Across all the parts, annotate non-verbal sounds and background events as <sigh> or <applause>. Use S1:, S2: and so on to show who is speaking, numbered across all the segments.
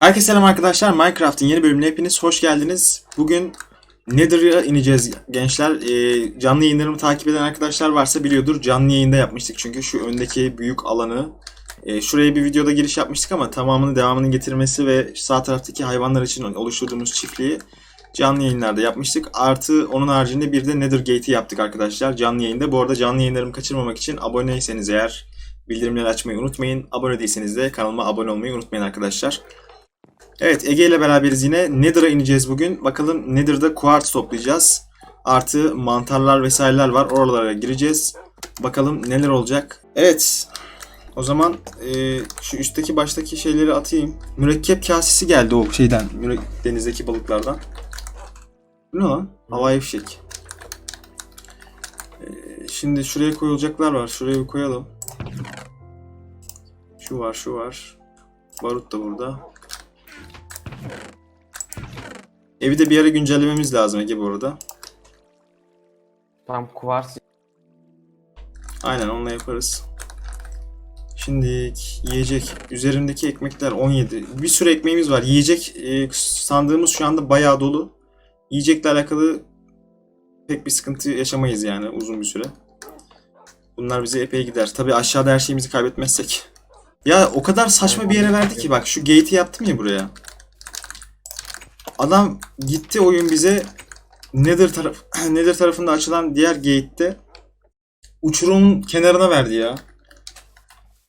S1: Herkese selam arkadaşlar. Minecraft'ın yeni bölümüne hepiniz hoş geldiniz. Bugün Nether'a ineceğiz gençler. Ee, canlı yayınlarımı takip eden arkadaşlar varsa biliyordur. Canlı yayında yapmıştık çünkü şu öndeki büyük alanı. e, şuraya bir videoda giriş yapmıştık ama tamamını devamının getirmesi ve sağ taraftaki hayvanlar için oluşturduğumuz çiftliği canlı yayınlarda yapmıştık. Artı onun haricinde bir de Nether Gate'i yaptık arkadaşlar canlı yayında. Bu arada canlı yayınlarımı kaçırmamak için aboneyseniz eğer bildirimleri açmayı unutmayın. Abone değilseniz de kanalıma abone olmayı unutmayın arkadaşlar. Evet Ege ile beraberiz yine. Nether'a ineceğiz bugün. Bakalım Nether'da quartz toplayacağız. Artı mantarlar vesaireler var. Oralara gireceğiz. Bakalım neler olacak. Evet. O zaman e, şu üstteki baştaki şeyleri atayım. Mürekkep kasesi geldi o şeyden. denizdeki balıklardan. Bu ne lan? Havai fişek. E, şimdi şuraya koyulacaklar var. Şuraya bir koyalım. Şu var, şu var. Barut da burada. Evi de bir ara güncellememiz lazım Ege bu arada.
S2: Tam kuvars
S1: Aynen onunla yaparız. Şimdi yiyecek. Üzerimdeki ekmekler 17. Bir sürü ekmeğimiz var. Yiyecek e, sandığımız şu anda bayağı dolu. Yiyecekle alakalı pek bir sıkıntı yaşamayız yani uzun bir süre. Bunlar bize epey gider. Tabi aşağıda her şeyimizi kaybetmezsek. Ya o kadar saçma bir yere verdi ki bak şu gate'i yaptım ya buraya. Adam gitti oyun bize Nether taraf <clears throat> Nether tarafında açılan diğer gate'te uçurumun kenarına verdi ya.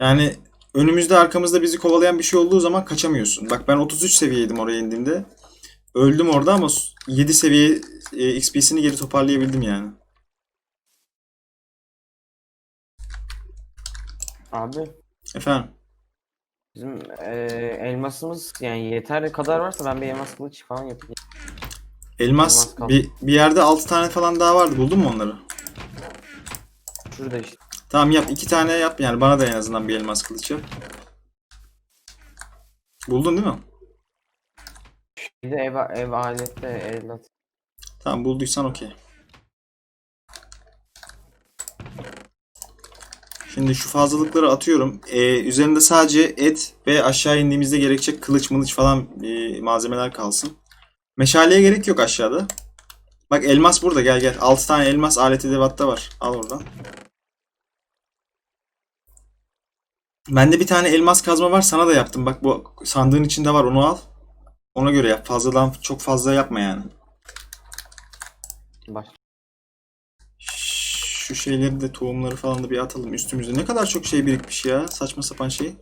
S1: Yani önümüzde arkamızda bizi kovalayan bir şey olduğu zaman kaçamıyorsun. Bak ben 33 seviyeydim oraya indiğimde. Öldüm orada ama 7 seviye e, XP'sini geri toparlayabildim yani.
S2: abi
S1: Efendim.
S2: Bizim eee, elmasımız yani yeterli kadar varsa ben bir elmas kılıç falan yapayım.
S1: Elmas
S2: Elmas kaldı.
S1: bir, bir yerde 6 tane falan daha vardı. Buldun mu onları?
S2: Şurada işte.
S1: Tamam yap. 2 tane yap yani. Bana da en azından bir elmas kılıç yap. Buldun değil mi?
S2: Bir de ev, ev alette evlat.
S1: Tamam bulduysan okey. Şimdi şu fazlalıkları atıyorum. Ee, üzerinde sadece et ve aşağı indiğimizde gerekecek kılıç mılıç falan e, malzemeler kalsın. Meşaleye gerek yok aşağıda. Bak elmas burada gel gel. 6 tane elmas alet edevatta var. Al oradan. Bende bir tane elmas kazma var sana da yaptım. Bak bu sandığın içinde var onu al. Ona göre yap. Fazladan çok fazla yapma yani.
S2: Baş.
S1: Şu şeyleri de tohumları falan da bir atalım üstümüze. Ne kadar çok şey birikmiş ya. Saçma sapan şey.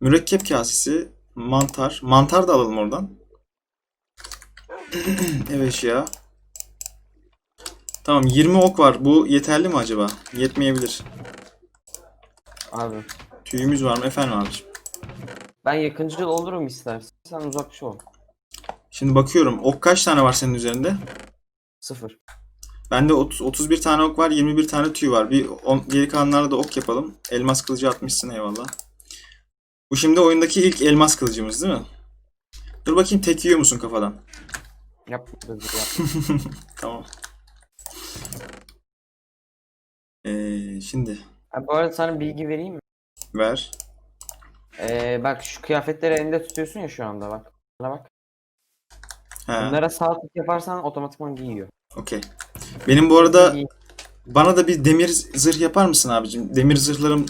S1: Mürekkep kasesi. Mantar. Mantar da alalım oradan. <clears throat> evet ya. Tamam 20 ok var. Bu yeterli mi acaba? Yetmeyebilir.
S2: Abi.
S1: Tüyümüz var mı? Efendim abiciğim.
S2: Ben yakıncıl olurum istersen. Sen uzakçı ol.
S1: Şimdi bakıyorum. Ok kaç tane var senin üzerinde?
S2: Sıfır.
S1: Bende 30, 31 tane ok var. 21 tane tüy var. Bir on, geri kalanlarla da ok yapalım. Elmas kılıcı atmışsın eyvallah. Bu şimdi oyundaki ilk elmas kılıcımız değil mi? Dur bakayım tek yiyor musun kafadan?
S2: Yap. yap. <laughs>
S1: Tamam. Ee, şimdi
S2: Ha, bu arada sana bilgi vereyim mi?
S1: ver.
S2: Eee, bak şu kıyafetleri elinde tutuyorsun ya şu anda bak. Bana bak.
S1: He,
S2: Bunlara sağ tık yaparsan otomatikman giyiyor.
S1: okey. Benim bu arada bana da bir demir zırh yapar mısın abicim? Demir zırhlarım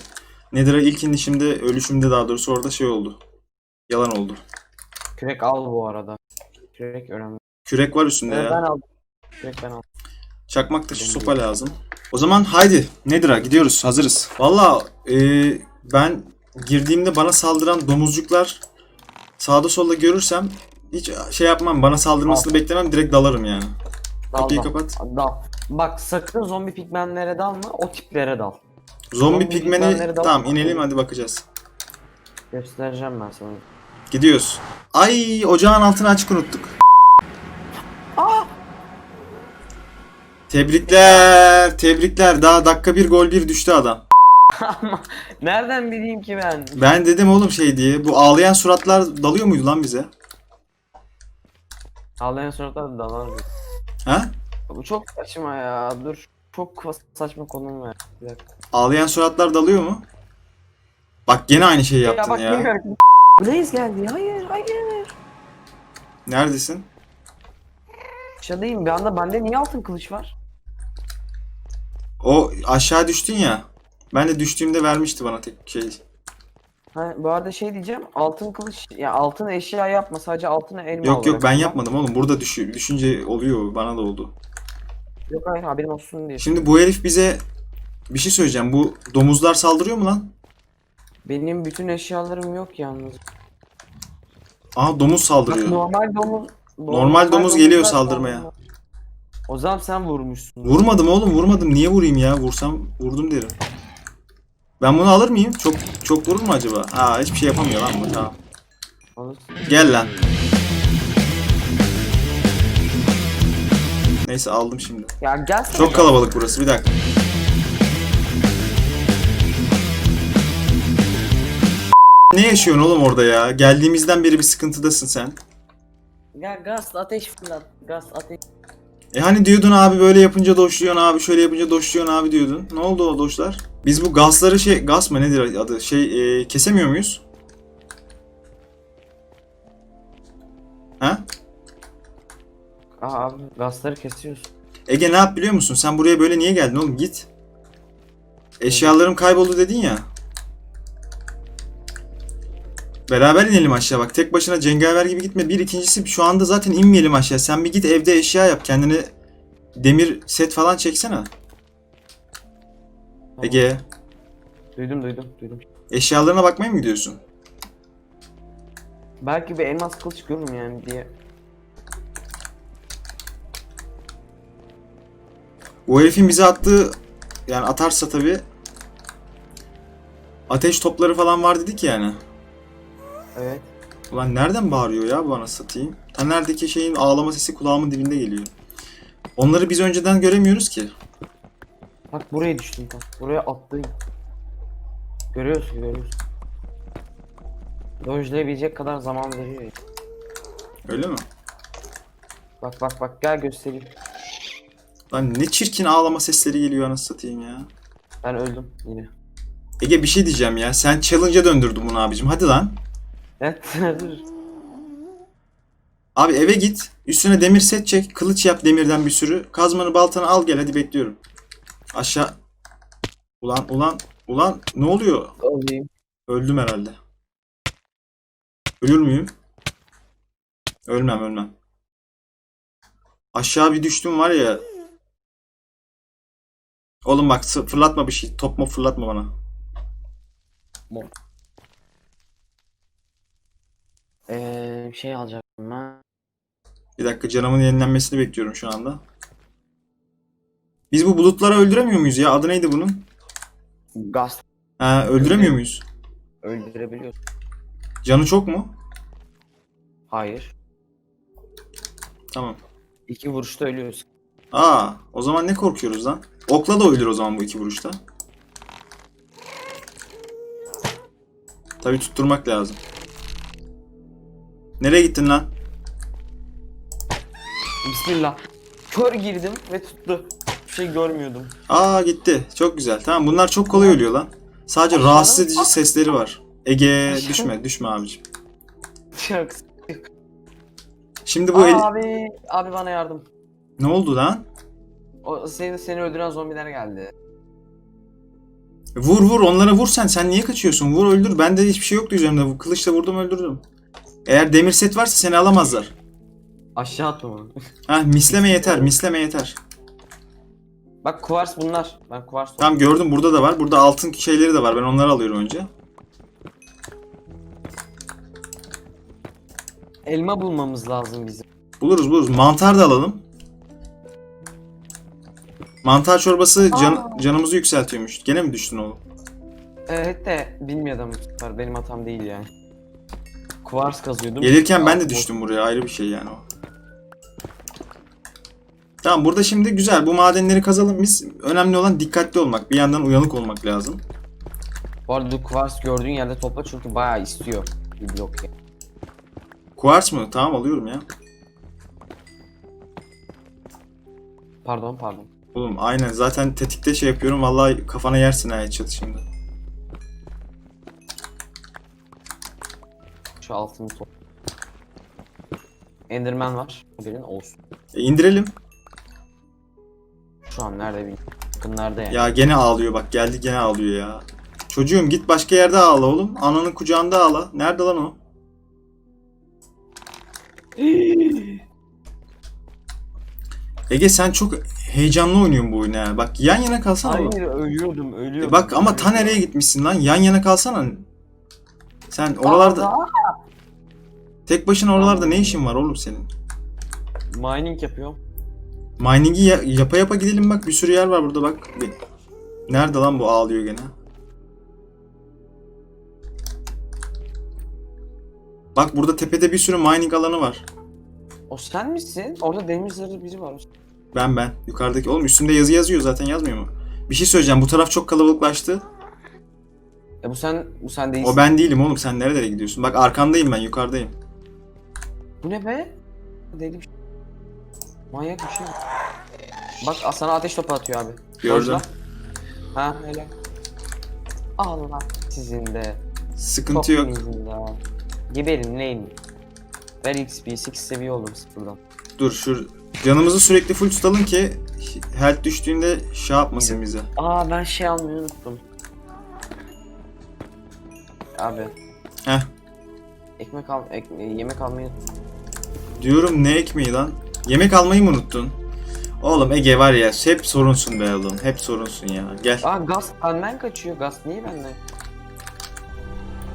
S1: Nether'a ilk inişimde, ölüşümde daha doğrusu orada şey oldu. Yalan oldu.
S2: Kürek al bu arada. Kürek önemli.
S1: Kürek var üstünde ya.
S2: ben aldım. Kürek ben aldım.
S1: Çakmak taşı sopa lazım. O zaman haydi Nedir'a gidiyoruz. Hazırız. Valla e, ben girdiğimde bana saldıran domuzcuklar sağda solda görürsem hiç şey yapmam. Bana saldırmasını beklemem. Direkt dalarım yani.
S2: Dal,
S1: Kapıyı
S2: dal.
S1: kapat.
S2: Dal. Bak sakın zombi pigmenlere dalma, o tiplere dal.
S1: Zombi
S2: Zombi
S1: pigmeni tamam inelim hadi bakacağız.
S2: Göstereceğim ben sana.
S1: Gidiyoruz. Ay ocağın altını açık unuttuk. Tebrikler, tebrikler. Daha dakika bir gol bir düştü adam.
S2: Ama nereden bileyim ki ben?
S1: Ben dedim oğlum şey diye. Bu ağlayan suratlar dalıyor muydu lan bize?
S2: Ağlayan suratlar da dalar.
S1: Ha?
S2: Bu çok saçma ya. Dur. Çok saçma konum ver. Bir dakika.
S1: Ağlayan suratlar dalıyor mu? Bak gene aynı şeyi yaptın
S2: bak
S1: ya.
S2: bilmiyorum. Blaze geldi. Hayır hayır.
S1: Neredesin?
S2: Aşağıdayım. Bir anda bende niye altın kılıç var?
S1: O aşağı düştün ya. Ben de düştüğümde vermişti bana tek şey.
S2: Ha, bu arada şey diyeceğim. Altın kılıç ya altın eşya yapma. Sadece altına elma
S1: Yok yok
S2: olarak
S1: ben yapmadım oğlum. Burada düşü, düşünce oluyor. Bana da oldu.
S2: Yok hayır haberin olsun diye.
S1: Şimdi bu herif bize bir şey söyleyeceğim. Bu domuzlar saldırıyor mu lan?
S2: Benim bütün eşyalarım yok yalnız.
S1: Aa domuz
S2: Bak
S1: saldırıyor.
S2: normal domuz
S1: Normal domuz geliyor
S2: domuzlar
S1: saldırmaya.
S2: saldırıyor. O zaman sen vurmuşsun.
S1: Vurmadım oğlum vurmadım. Niye vurayım ya? Vursam vurdum derim. Ben bunu alır mıyım? Çok çok vurur mu acaba? Aa hiçbir şey yapamıyor lan bu. Tamam. Gel lan. Neyse aldım şimdi.
S2: Ya gelsene.
S1: Çok kalabalık burası. Bir dakika. Ne yaşıyorsun oğlum orada ya? Geldiğimizden beri bir sıkıntıdasın sen.
S3: Gel gaz ateş fırlat. Gaz ateş.
S1: E hani diyordun abi böyle yapınca doşluyorsun abi şöyle yapınca doşluyorsun abi diyordun. Ne oldu o doşlar? Biz bu gazları şey gaz mı nedir adı şey e, kesemiyor muyuz? Ha?
S2: Aa abi gazları kesiyorsun.
S1: Ege ne yap biliyor musun? Sen buraya böyle niye geldin oğlum? Git. Eşyalarım kayboldu dedin ya. Beraber inelim aşağı bak. Tek başına cengaver gibi gitme. Bir ikincisi şu anda zaten inmeyelim aşağı. Sen bir git evde eşya yap. Kendine demir set falan çeksene. Ege.
S2: Duydum duydum duydum.
S1: Eşyalarına bakmaya mı gidiyorsun?
S2: Belki bir elmas kılıç görürüm yani diye.
S1: O herifin bize attığı yani atarsa tabi ateş topları falan var dedik yani.
S2: Evet.
S1: Ulan nereden bağırıyor ya bana satayım? Taner'deki şeyin ağlama sesi kulağımın dibinde geliyor. Onları biz önceden göremiyoruz ki.
S2: Bak buraya düştüm bak. Buraya attım. Görüyorsun görüyorsun. Dojlayabilecek kadar zaman veriyor. ya.
S1: Öyle mi?
S2: Bak bak bak gel göstereyim.
S1: Lan ne çirkin ağlama sesleri geliyor anasını satayım ya.
S2: Ben öldüm yine.
S1: Ege bir şey diyeceğim ya. Sen challenge'a döndürdün bunu abicim. Hadi lan.
S2: Evet. <laughs>
S1: Abi eve git. Üstüne demir set çek. Kılıç yap demirden bir sürü. Kazmanı baltanı al gel hadi bekliyorum. Aşağı. Ulan ulan ulan ne oluyor?
S2: Alayım.
S1: Öldüm herhalde. Ölür müyüm? Ölmem ölmem. Aşağı bir düştüm var ya. Oğlum bak fırlatma bir şey. Top mu fırlatma bana.
S2: Eee şey alacaktım ben.
S1: Bir dakika canımın yenilenmesini bekliyorum şu anda. Biz bu bulutları öldüremiyor muyuz ya? Adı neydi bunun?
S2: Gaz
S1: Ha, öldüremiyor muyuz?
S2: öldürebiliyorsun.
S1: Canı çok mu?
S2: Hayır.
S1: Tamam.
S2: İki vuruşta ölüyorsun.
S1: Aa, o zaman ne korkuyoruz lan? Okla da ölür o zaman bu iki vuruşta. Tabii tutturmak lazım. Nereye gittin lan?
S2: Bismillah. Kör girdim ve tuttu. Şey görmüyordum.
S1: Aa gitti. Çok güzel. Tamam bunlar çok kolay ölüyor lan. Sadece
S2: Aşağıda-
S1: rahatsız edici sesleri var. Ege düşme düşme abicim.
S2: Çok.
S1: Şimdi bu el...
S2: Abi, abi bana yardım.
S1: Ne oldu lan?
S2: O seni seni öldüren zombiler geldi.
S1: Vur vur onlara vur sen. Sen niye kaçıyorsun? Vur öldür. Bende hiçbir şey yoktu üzerimde. Bu Kılıçla vurdum öldürdüm. Eğer demir set varsa seni alamazlar.
S2: Aşağı atma.
S1: Ha misleme yeter. Misleme yeter.
S2: Bak kuvars bunlar. Ben kuvars
S1: Tamam gördüm burada da var. Burada altın şeyleri de var. Ben onları alıyorum önce.
S2: Elma bulmamız lazım bizim.
S1: Buluruz buluruz. Mantar da alalım. Mantar çorbası can, canımızı yükseltiyormuş. Gene mi düştün oğlum?
S2: Evet de bilmiyordum. Benim hatam değil yani. Kuvars kazıyordum.
S1: Gelirken ben de düştüm buraya. Ayrı bir şey yani o. Tamam burada şimdi güzel. Bu madenleri kazalım biz. Önemli olan dikkatli olmak. Bir yandan uyanık olmak lazım.
S2: Bu arada kuvars gördüğün yerde topla çünkü bayağı istiyor bir blok. yani.
S1: Kuarts mı? Tamam alıyorum ya.
S2: Pardon pardon.
S1: Oğlum aynen zaten tetikte şey yapıyorum. Vallahi kafana yersin ha headshot şimdi.
S2: şu altını top. Enderman var. Haberin olsun.
S1: E, indirelim.
S2: Şu an nerede bilmiyorum. Yakınlarda yani.
S1: Ya gene ağlıyor bak geldi gene ağlıyor ya. Çocuğum git başka yerde ağla oğlum. Ananın kucağında ağla. Nerede lan o? <gasps> Ege sen çok heyecanlı oynuyorsun bu oyunu ya. Bak yan yana kalsana oğlum.
S2: Hayır ölüyordum ölüyordum.
S1: E bak ama ta nereye gitmişsin lan? Yan yana kalsana. Sen oralarda
S2: Aa,
S1: tek başına oralarda ne işin var oğlum senin?
S2: Mining yapıyorum.
S1: Mining'i ya- yapa yapa gidelim bak bir sürü yer var burada bak. Nerede lan bu ağlıyor gene? Bak burada tepede bir sürü mining alanı var.
S2: O sen misin? Orada demir zırhlı biri var.
S1: Ben ben. Yukarıdaki oğlum üstünde yazı yazıyor zaten yazmıyor mu? Bir şey söyleyeceğim. Bu taraf çok kalabalıklaştı.
S2: E bu sen bu sen değilsin.
S1: O ben değilim oğlum. Sen nerelere gidiyorsun? Bak arkandayım ben. Yukarıdayım.
S2: Bu ne be? Deli bir şey. Manyak bir şey. Bak sana ateş topu atıyor abi.
S1: Gördüm.
S2: Ha öyle. Allah sizin de.
S1: Sıkıntı yok.
S2: Da. Geberin neyim? Ver XP 8 seviye oldum sıfırdan.
S1: Dur şu canımızı sürekli full tutalım ki health düştüğünde şey yapmasın bize.
S2: Aa ben şey almayı unuttum. Abi.
S1: Heh.
S2: Ekmek al, ek- yemek almayı unuttum.
S1: Diyorum ne ekmeği lan? Yemek almayı mı unuttun? Oğlum Ege var ya hep sorunsun be oğlum. Hep sorunsun ya. Gel.
S2: Aa gaz benden kaçıyor. Gaz niye benden?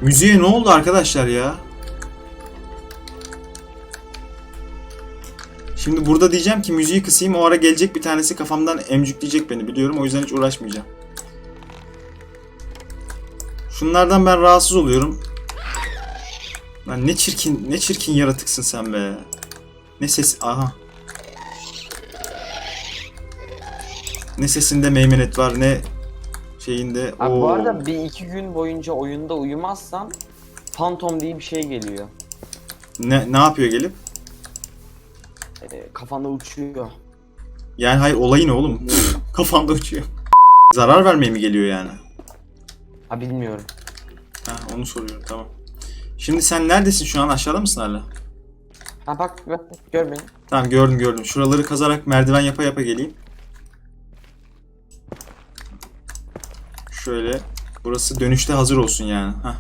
S1: Müziğe ne oldu arkadaşlar ya? Şimdi burada diyeceğim ki müziği kısayım o ara gelecek bir tanesi kafamdan emcükleyecek beni biliyorum o yüzden hiç uğraşmayacağım. Şunlardan ben rahatsız oluyorum. Lan ne çirkin ne çirkin yaratıksın sen be. Ne ses aha. Ne sesinde meymenet var ne şeyinde.
S2: Abi bu
S1: Oo.
S2: arada bir iki gün boyunca oyunda uyumazsan Phantom diye bir şey geliyor.
S1: ne ne yapıyor gelip?
S2: Ee, kafanda uçuyor.
S1: Yani hayır olayı ne oğlum? <laughs> Kafamda uçuyor. <laughs> Zarar vermeye mi geliyor yani?
S2: Ha bilmiyorum.
S1: Ha onu soruyorum tamam. Şimdi sen neredesin şu an aşağıda mısın hala?
S2: Ha bak bak gör beni.
S1: Tamam gördüm gördüm. Şuraları kazarak merdiven yapa yapa geleyim. Şöyle. Burası dönüşte hazır olsun yani. Hah.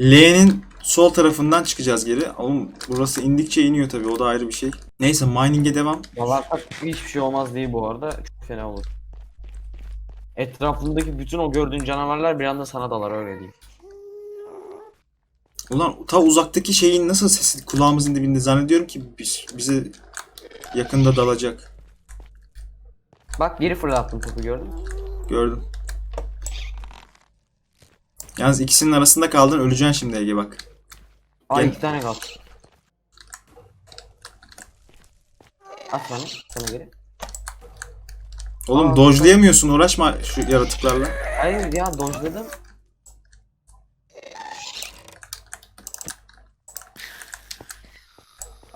S1: L'nin sol tarafından çıkacağız geri. Oğlum burası indikçe iniyor tabii o da ayrı bir şey. Neyse mining'e devam.
S2: Dalarsak hiçbir şey olmaz değil bu arada. Çok fena olur. Etrafındaki bütün o gördüğün canavarlar bir anda sana dalar öyle değil.
S1: Ulan ta uzaktaki şeyin nasıl sesi kulağımızın dibinde zannediyorum ki biz, bize yakında dalacak.
S2: Bak geri fırlattım topu gördün mü?
S1: Gördüm. Yalnız ikisinin arasında kaldın öleceksin şimdi Ege bak.
S2: Aa
S1: Gel.
S2: iki tane kaldı. At bana, sana geri.
S1: Oğlum
S2: Aa,
S1: dodge'layamıyorsun uğraşma şu yaratıklarla.
S2: Hayır ya dojladım.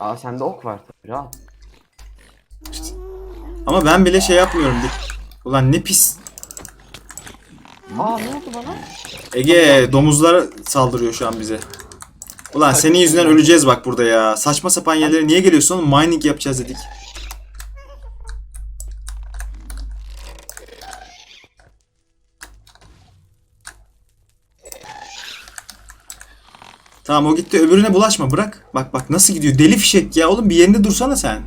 S2: Aa sende ok var tabii rahat.
S1: Ama ben bile şey yapmıyorum. Ulan ne pis.
S2: Aa ne oldu bana?
S1: Ege domuzlar saldırıyor şu an bize. Ulan senin yüzünden öleceğiz bak burada ya. Saçma sapan yerlere niye geliyorsun oğlum? Mining yapacağız dedik. Tamam o gitti. Öbürüne bulaşma. Bırak. Bak bak nasıl gidiyor. Deli fişek ya. Oğlum bir yerinde dursana sen.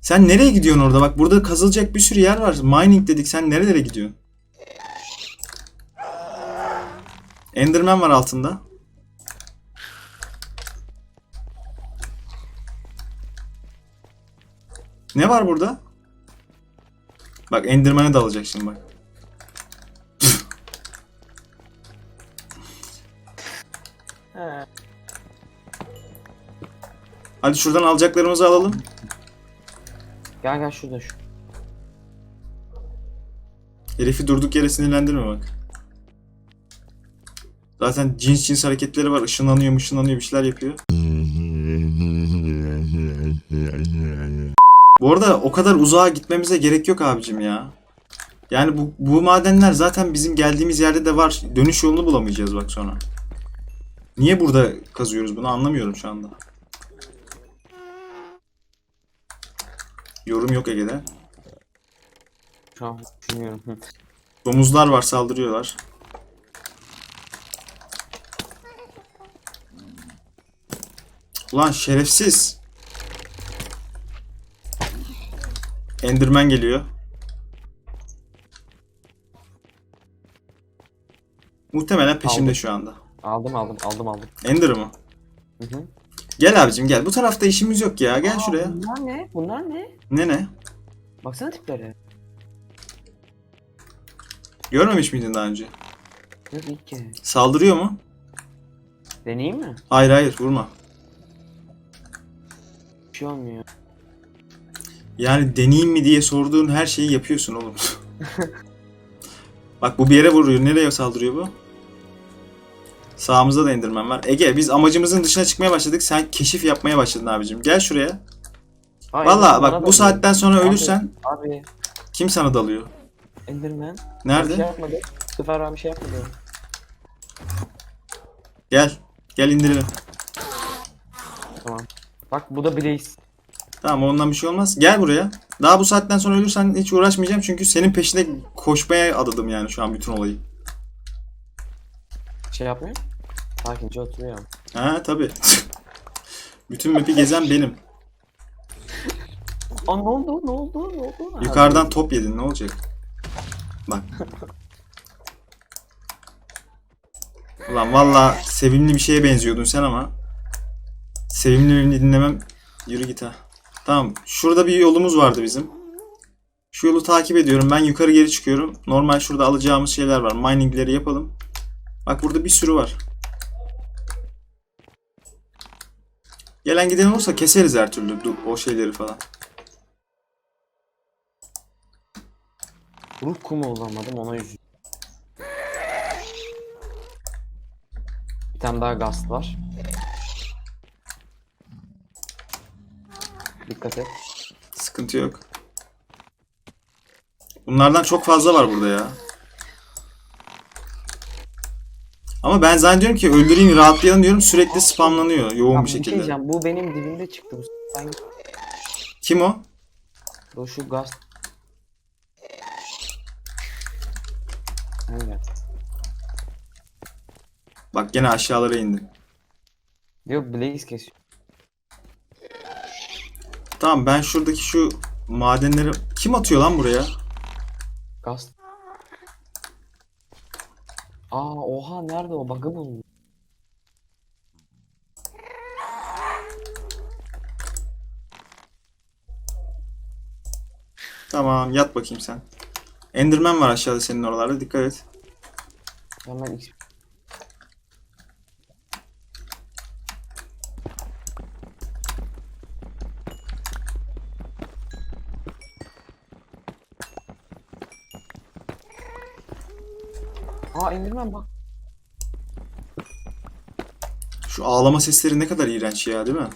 S1: Sen nereye gidiyorsun orada? Bak burada kazılacak bir sürü yer var. Mining dedik. Sen nerelere gidiyorsun? Enderman var altında. Ne var burada? Bak Enderman'e dalacak şimdi bak.
S2: He.
S1: Hadi şuradan alacaklarımızı alalım.
S2: Gel gel şurada şu.
S1: Herifi durduk yere sinirlendirme bak. Zaten cins cins hareketleri var. Işınlanıyor, ışınlanıyor bir şeyler yapıyor. Bu arada o kadar uzağa gitmemize gerek yok abicim ya. Yani bu, bu madenler zaten bizim geldiğimiz yerde de var. Dönüş yolunu bulamayacağız bak sonra. Niye burada kazıyoruz bunu anlamıyorum şu anda. Yorum yok Ege'de.
S2: Şu an bilmiyorum.
S1: Domuzlar var saldırıyorlar. Ulan şerefsiz. Enderman geliyor. Muhtemelen peşimde
S2: Aldım.
S1: şu anda.
S2: Aldım aldım aldım aldım.
S1: Ender mı?
S2: Hı hı.
S1: Gel abicim gel. Bu tarafta işimiz yok ya. Gel
S2: Aa,
S1: şuraya.
S2: Bunlar ne? Bunlar ne?
S1: Ne ne?
S2: Baksana tipleri.
S1: Görmemiş miydin daha önce?
S2: Yok ilk kez.
S1: Saldırıyor mu?
S2: Deneyeyim mi?
S1: Hayır hayır vurma.
S2: Bir şey olmuyor.
S1: Yani deneyeyim mi diye sorduğun her şeyi yapıyorsun oğlum. <laughs> Bak bu bir yere vuruyor. Nereye saldırıyor bu? Sağımızda da Enderman var. Ege biz amacımızın dışına çıkmaya başladık. Sen keşif yapmaya başladın abicim. Gel şuraya. Valla bak bu saatten sonra
S2: Abi.
S1: ölürsen
S2: Abi
S1: kim sana dalıyor?
S2: Enderman. Bir şey
S1: Nerede?
S2: yapmadı. Sefer ben bir şey yapmadı.
S1: Gel. Gel indirelim.
S2: Tamam. Bak bu da Blaze.
S1: Tamam ondan bir şey olmaz. Gel buraya. Daha bu saatten sonra ölürsen hiç uğraşmayacağım. Çünkü senin peşinde koşmaya adadım yani şu an bütün olayı.
S2: Şey yapmıyor. Sakince oturuyor.
S1: Ha tabi. bütün map'i gezen benim.
S2: Aa ne oldu? Ne oldu? Ne oldu?
S1: Yukarıdan top yedin ne olacak? Bak. Ulan valla sevimli bir şeye benziyordun sen ama. Sevimli birini dinlemem. Yürü git ha. Tamam. Şurada bir yolumuz vardı bizim. Şu yolu takip ediyorum. Ben yukarı geri çıkıyorum. Normal şurada alacağımız şeyler var. Miningleri yapalım. Bak burada bir sürü var. Gelen giden olursa keseriz her türlü o şeyleri falan.
S2: Ruh kumu olamadım ona üzüldüm. Bir tane daha gast var. Dikkat et.
S1: Sıkıntı yok. Bunlardan çok fazla var burada ya. Ama ben zannediyorum ki öldüreyim rahatlayalım diyorum sürekli spamlanıyor yoğun bir
S2: şey
S1: şekilde.
S2: diyeceğim. Bu benim dibimde çıktı. Bu ben
S1: Kim o?
S2: bu şu gast. Evet.
S1: Bak gene aşağılara indin.
S2: Yok Blaze kesiyor.
S1: Tamam ben şuradaki şu madenleri... Kim atıyor lan buraya?
S2: Gast. Aa oha nerede o bug'ı buldu.
S1: Tamam yat bakayım sen. Enderman var aşağıda senin oralarda dikkat et.
S2: Hemen X Aa Enderman bak.
S1: Şu ağlama sesleri ne kadar iğrenç ya değil mi?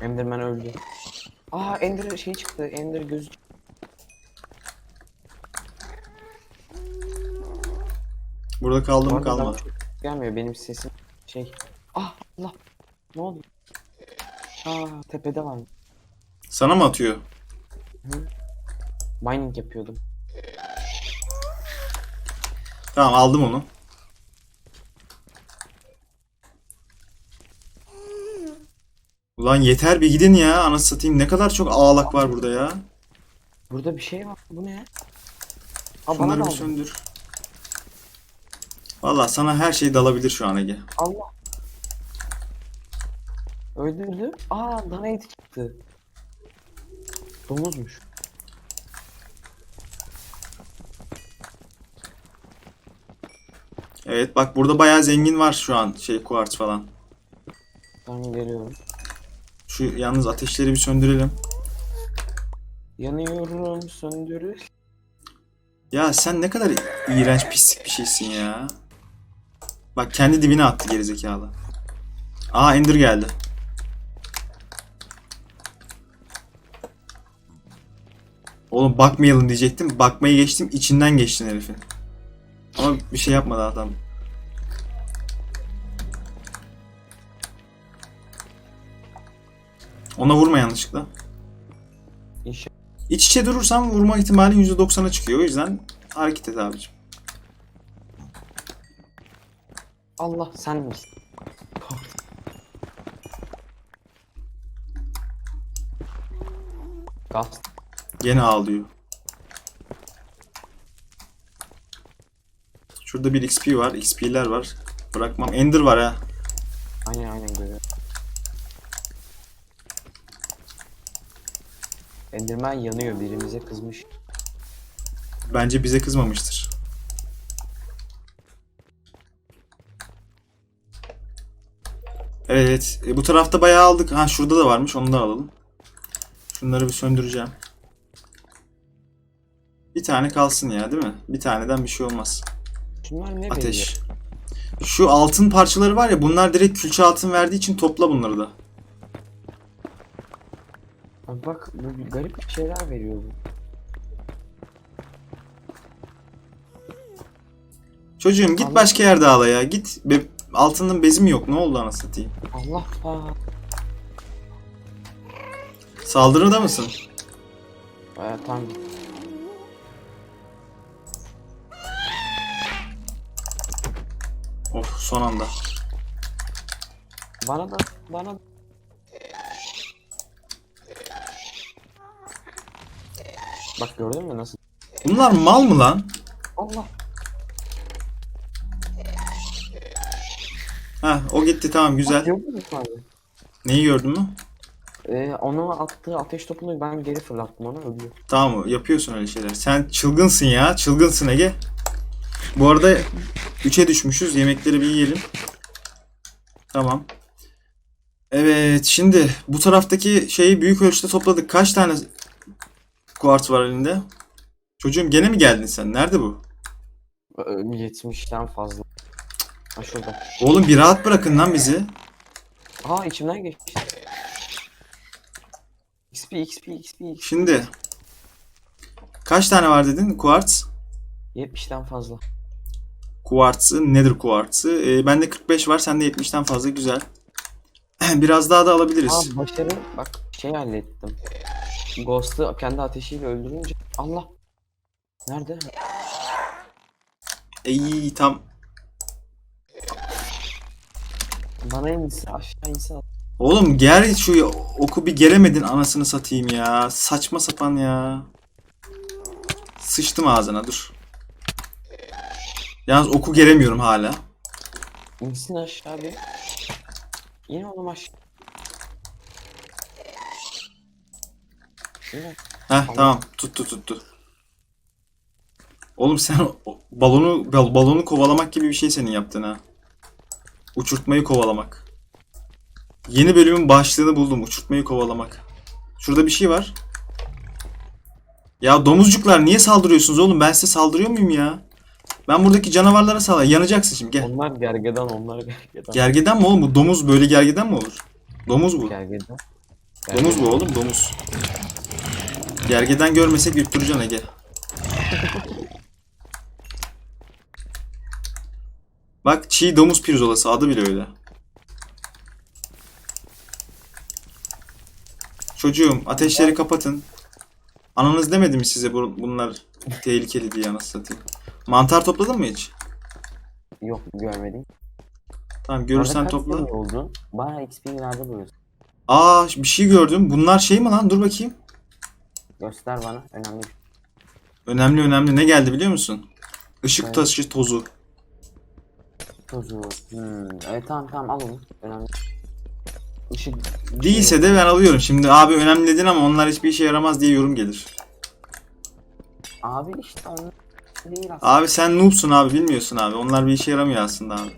S2: Enderman öldü. Aa Ender şey çıktı. Ender gözü.
S1: Burada kaldı mı kalmadı.
S2: Gelmiyor benim sesim şey. Ah Allah. Ne oldu? Aa tepede var.
S1: Sana mı atıyor?
S2: Mining yapıyordum.
S1: Tamam aldım onu. Ulan yeter bir gidin ya. Anasını satayım ne kadar çok ağlak var burada ya.
S2: Burada bir şey var. Bu ne?
S1: Şunları bir söndür. Valla sana her şey dalabilir şu an Ege.
S2: Allah. Öldürdü. Aa dana eti çıktı. Domuzmuş.
S1: Evet bak burada bayağı zengin var şu an şey kuartz falan.
S2: Ben geliyorum.
S1: Şu yalnız ateşleri bir söndürelim.
S2: Yanıyorum söndürür.
S1: Ya sen ne kadar iğrenç pislik bir şeysin ya. Bak kendi dibine attı gerizekalı. Aa Ender geldi. Oğlum bakmayalım diyecektim. Bakmayı geçtim. içinden geçtin herifin. Bir şey yapmadı adam. Ona vurma yanlışlıkla.
S2: İnşallah.
S1: İç içe durursam vurma ihtimali %90'a çıkıyor. O yüzden hareket et abicim.
S2: Allah sen misin? Gaz.
S1: Gene ağlıyor. Şurada bir XP var. XP'ler var. Bırakmam. Ender var ha.
S2: Aynen aynen görüyorum. Enderman yanıyor birimize kızmış.
S1: Bence bize kızmamıştır. Evet. e, bu tarafta bayağı aldık. Ha şurada da varmış. Onu da alalım. Şunları bir söndüreceğim. Bir tane kalsın ya değil mi? Bir taneden bir şey olmaz.
S2: Şunlar ne
S1: Ateş. Şu altın parçaları var ya bunlar direkt külçe altın verdiği için topla bunları da.
S2: Abi bak bu bir garip şeyler veriyor bu.
S1: Çocuğum git
S2: Allah-
S1: başka yerde ağla ya. Git. Be- altının bezim yok. Ne oldu anasını satayım?
S2: Allah Allah.
S1: Saldırıda mısın?
S2: Ee, tamam.
S1: Of son anda.
S2: Bana da bana da. Bak gördün mü nasıl?
S1: Bunlar mal mı lan?
S2: Allah.
S1: Ha o gitti tamam güzel.
S2: Gördün mü abi?
S1: Neyi gördün mü?
S2: Ee, onu attığı ateş topunu ben geri fırlattım onu ölüyor.
S1: Tamam yapıyorsun öyle şeyler. Sen çılgınsın ya. Çılgınsın Ege. Bu arada 3'e düşmüşüz. Yemekleri bir yiyelim. Tamam. Evet şimdi bu taraftaki şeyi büyük ölçüde topladık. Kaç tane kuart var elinde? Çocuğum gene mi geldin sen? Nerede bu?
S2: Ee, 70'ten fazla. Ha şurada.
S1: Oğlum bir rahat bırakın lan bizi.
S2: Aa içimden geçti. XP XP XP.
S1: Şimdi kaç tane var dedin? Kuartz.
S2: 70'ten fazla.
S1: Kuartz'ı, Nether kuartzı. Ee, bende 45 var, sende 70'ten fazla güzel. <clears throat> Biraz daha da alabiliriz.
S2: Aa başarı bak şey hallettim. Ghost'u kendi ateşiyle öldürünce Allah. Nerede?
S1: İyi tam.
S2: Bana inse aşağı inse
S1: Oğlum gel şu oku bir gelemedin anasını satayım ya. Saçma sapan ya. Sıçtım ağzına dur. Yalnız oku gelemiyorum hala.
S2: insin aşağı bir. Yine oğlum aşağı. Yine.
S1: Heh tamam tuttu tuttu. Oğlum sen o- balonu bal- balonu kovalamak gibi bir şey senin yaptın ha. Uçurtmayı kovalamak. Yeni bölümün başlığını buldum. Uçurtmayı kovalamak. Şurada bir şey var. Ya domuzcuklar niye saldırıyorsunuz oğlum? Ben size saldırıyor muyum ya? Ben buradaki canavarlara saldırıyorum. Yanacaksın şimdi gel.
S2: Onlar gergedan onlar gergedan.
S1: Gergeden mi oğlum bu? Domuz böyle gergeden mi olur? Domuz bu.
S2: Gergedan.
S1: Domuz bu oğlum domuz. Gergeden görmesek yutturacaksın Ege. <laughs> Bak çiğ domuz pirzolası adı bile öyle. Çocuğum ateşleri kapatın. Ananız demedi mi size bu- bunlar tehlikeli diye anasını satayım. Mantar topladın mı hiç?
S2: Yok görmedim.
S1: Tamam görürsen
S2: Arada kaç
S1: topla.
S2: seviye oldun? Bayağı XP nerede buluyorsun?
S1: Aa bir şey gördüm. Bunlar şey mi lan? Dur bakayım.
S2: Göster bana. Önemli bir şey.
S1: Önemli önemli. Ne geldi biliyor musun? Işık
S2: Evet.
S1: taşı tozu.
S2: Tozu. Hmm. Evet tamam tamam al onu. Önemli. Işık.
S1: Değilse de ben alıyorum. Şimdi abi önemli dedin ama onlar hiçbir işe yaramaz diye yorum gelir.
S2: Abi işte onlar değil aslında.
S1: Abi sen noobsun abi bilmiyorsun abi. Onlar bir işe yaramıyor aslında abi.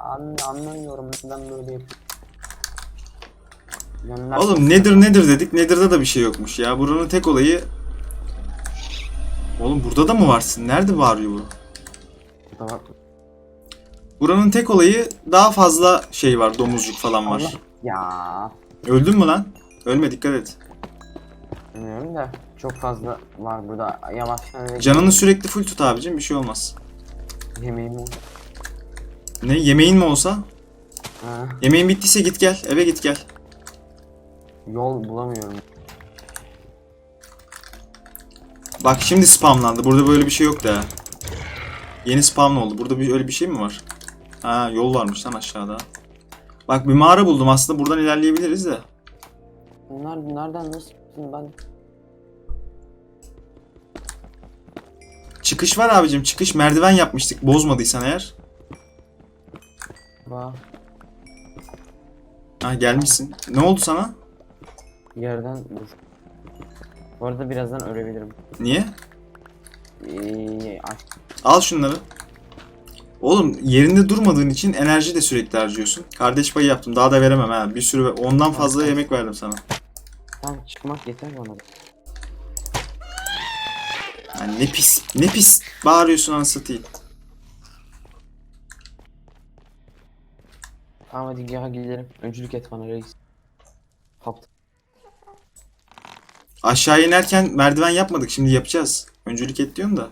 S2: An, anlamıyorum neden böyle yapıyor.
S1: Oğlum nedir nedir dedik. Nether'da da bir şey yokmuş ya. Buranın tek olayı... Oğlum burada da mı varsın? Nerede bağırıyor bu?
S2: Burada bak.
S1: Buranın tek olayı daha fazla şey var. Domuzcuk falan var.
S2: Allah. Ya.
S1: Öldün mü lan? Ölme dikkat et.
S2: Bilmiyorum da çok fazla var burada. Yavaştan eve
S1: Canını sürekli full tut abicim bir şey olmaz.
S2: yemeğim oldu.
S1: Ne yemeğin mi olsa?
S2: Ha,
S1: Yemeğin bittiyse git gel eve git gel.
S2: yol bulamıyorum.
S1: Bak şimdi spamlandı. Burada böyle bir şey yok da. Yeni spam oldu. Burada bir öyle bir şey mi var? Ha yol varmış lan aşağıda. Bak bir mağara buldum aslında buradan ilerleyebiliriz de.
S2: Bunlar bunlardan nasıl ben?
S1: Çıkış var abicim çıkış merdiven yapmıştık bozmadıysan eğer.
S2: Ba
S1: Ha gelmişsin. Ne oldu sana?
S2: yerden dur. Bu arada birazdan ölebilirim.
S1: Niye?
S2: Ee, aç.
S1: Al şunları. Oğlum yerinde durmadığın için enerji de sürekli harcıyorsun. Kardeş payı yaptım. Daha da veremem ha. Bir sürü ondan fazla yemek verdim sana.
S2: Tamam çıkmak yeter bana.
S1: Yani ne pis, ne pis bağırıyorsun anasını satayım.
S2: Tamam hadi gel gidelim. Öncülük et bana reis. Hop.
S1: Aşağı inerken merdiven yapmadık. Şimdi yapacağız. Öncülük et diyorsun da.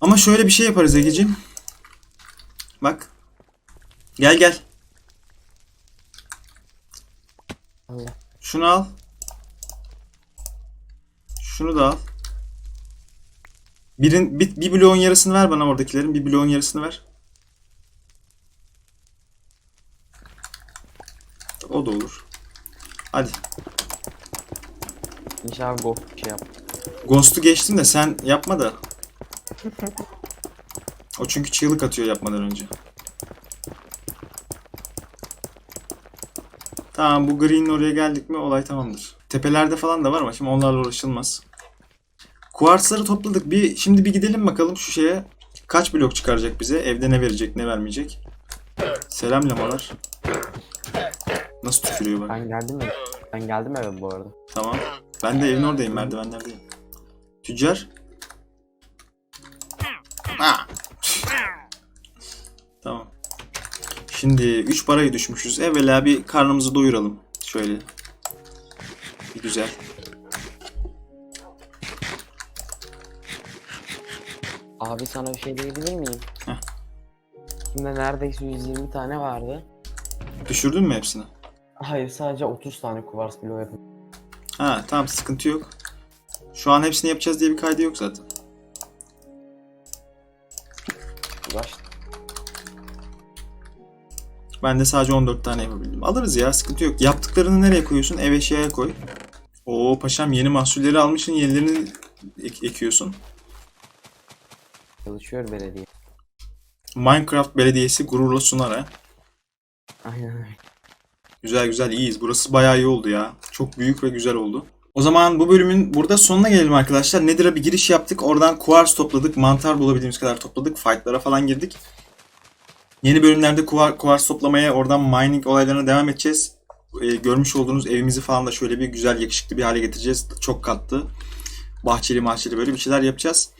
S1: Ama şöyle bir şey yaparız Egeciğim. Bak. Gel gel.
S2: Allah.
S1: Şunu al. Şunu da al. Birin, bir, bir bloğun yarısını ver bana oradakilerin. Bir bloğun yarısını ver. O da olur. Hadi.
S2: İnşallah go şey yap.
S1: Ghost'u geçtim de sen yapma da. O çünkü çığlık atıyor yapmadan önce. Tamam bu green'in oraya geldik mi olay tamamdır. Tepelerde falan da var ama şimdi onlarla uğraşılmaz. Kuartsları topladık. Bir şimdi bir gidelim bakalım şu şeye. Kaç blok çıkaracak bize? Evde ne verecek, ne vermeyecek? Selam lamalar. Nasıl tükürüyor bak.
S2: Ben geldim mi? Ben geldim eve bu arada.
S1: Tamam. Ben de evin oradayım, merdivenlerdeyim. Tüccar. Ha. tamam. Şimdi 3 parayı düşmüşüz. Evvela bir karnımızı doyuralım. Şöyle. Bir güzel.
S2: Abi sana bir şey diyebilir miyim?
S1: Heh.
S2: Şimdi neredeyse 120 tane vardı.
S1: Düşürdün mü hepsini?
S2: Hayır sadece 30 tane kuvars bloğu yapın.
S1: Ha tamam sıkıntı yok. Şu an hepsini yapacağız diye bir kaydı yok zaten.
S2: Uğraş.
S1: Ben de sadece 14 tane yapabildim. Alırız ya sıkıntı yok. Yaptıklarını nereye koyuyorsun? Ev eşyaya koy. Oo paşam yeni mahsulleri almışsın yenilerini ek- ekiyorsun.
S2: Çalışıyor belediye.
S1: Minecraft Belediyesi gururla sunar ha.
S2: Aynen öyle.
S1: Güzel güzel iyiyiz. Burası bayağı iyi oldu ya. Çok büyük ve güzel oldu. O zaman bu bölümün burada sonuna gelelim arkadaşlar. Nether'a bir giriş yaptık. Oradan kuars topladık. Mantar bulabildiğimiz kadar topladık. Fight'lara falan girdik. Yeni bölümlerde kuvar, kuars toplamaya, oradan mining olaylarına devam edeceğiz. Ee, görmüş olduğunuz evimizi falan da şöyle bir güzel, yakışıklı bir hale getireceğiz. Çok katlı. Bahçeli mahçeli böyle bir şeyler yapacağız.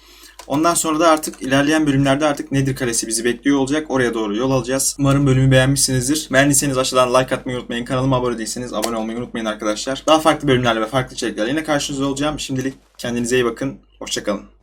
S1: Ondan sonra da artık ilerleyen bölümlerde artık Nedir Kalesi bizi bekliyor olacak. Oraya doğru yol alacağız. Umarım bölümü beğenmişsinizdir. Beğendiyseniz aşağıdan like atmayı unutmayın. Kanalıma abone değilseniz abone olmayı unutmayın arkadaşlar. Daha farklı bölümlerle ve farklı içeriklerle yine karşınızda olacağım. Şimdilik kendinize iyi bakın. Hoşçakalın.